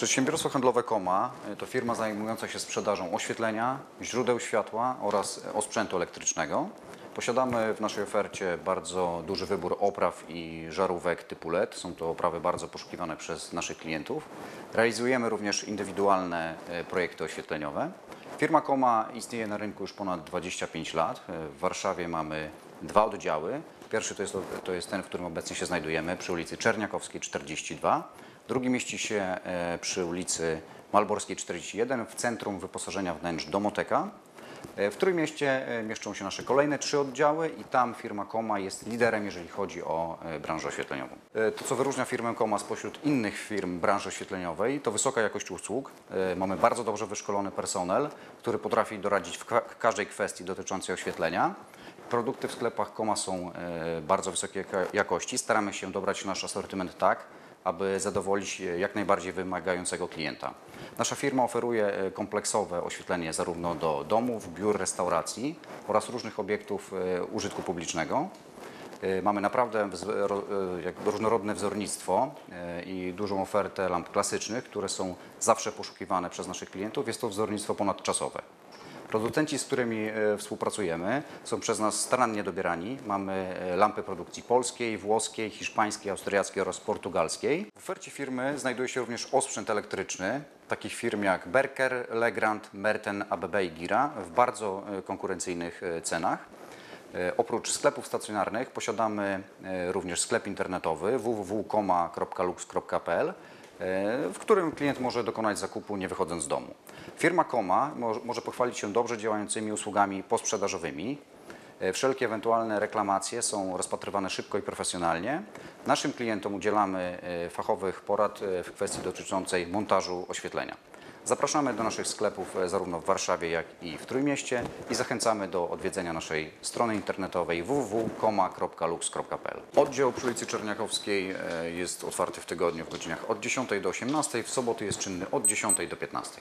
Przedsiębiorstwo handlowe Koma y, to firma zajmująca się sprzedażą oświetlenia, źródeł światła oraz osprzętu elektrycznego. Posiadamy w naszej ofercie bardzo duży wybór opraw i żarówek typu LED. Są to oprawy bardzo poszukiwane przez naszych klientów. Realizujemy również indywidualne y, projekty oświetleniowe. Firma Koma istnieje na rynku już ponad 25 lat. W Warszawie mamy dwa oddziały. Pierwszy to jest, to jest ten, w którym obecnie się znajdujemy, przy ulicy Czerniakowskiej 42. Drugi mieści się e, przy ulicy Malborskiej 41 w centrum wyposażenia wnętrz Domoteka. E, W Trójmieście e, mieszczą się nasze kolejne trzy oddziały i tam firma Koma jest liderem, jeżeli chodzi o branżę oświetleniową. To, co wyróżnia firmę Koma spośród innych firm branży oświetleniowej, to wysoka jakość usług. Mamy bardzo dobrze wyszkolony personel, który potrafi doradzić w ka- każdej kwestii dotyczącej oświetlenia. Produkty w sklepach Koma są bardzo wysokiej jakości. Staramy się dobrać nasz asortyment tak, aby zadowolić e, jak najbardziej wymagającego klienta. Nasza firma oferuje e, kompleksowe oświetlenie zarówno do domów, biur, restauracji oraz różnych obiektów e, użytku publicznego. Mamy naprawdę różnorodne wzornictwo i dużą ofertę lamp klasycznych, które są zawsze poszukiwane przez naszych klientów. Jest to wzornictwo ponadczasowe. Producenci, z którymi e, współpracujemy, są przez nas starannie dobierani. Mamy e, lampy produkcji polskiej, włoskiej, hiszpańskiej, austriackiej oraz portugalskiej. W ofercie firmy znajduje się również osprzęt elektryczny takich firm jak Berker, Legrand, Merten, ABB i Gira w bardzo e, konkurencyjnych cenach. Oprócz sklepów stacjonarnych posiadamy również sklep internetowy www.koma.lux.pl, e, w którym klient może dokonać zakupu nie wychodząc z domu. Firma Koma mo- może pochwalić się dobrze działającymi usługami posprzedażowymi. E, Wszelkie ewentualne reklamacje są rozpatrywane szybko i profesjonalnie. Naszym klientom udzielamy e, fachowych porad e, w kwestii dotyczącej montażu oświetlenia. Zapraszamy do naszych sklepów e, zarówno w Warszawie, jak i w Trójmieście i zachęcamy do odwiedzenia naszej strony internetowej www.koma.lux.pl. Oddział przy ulicy Czerniakowskiej e, jest otwarty w tygodniu w godzinach od 10 do 18, w soboty jest czynny od 10 do 15.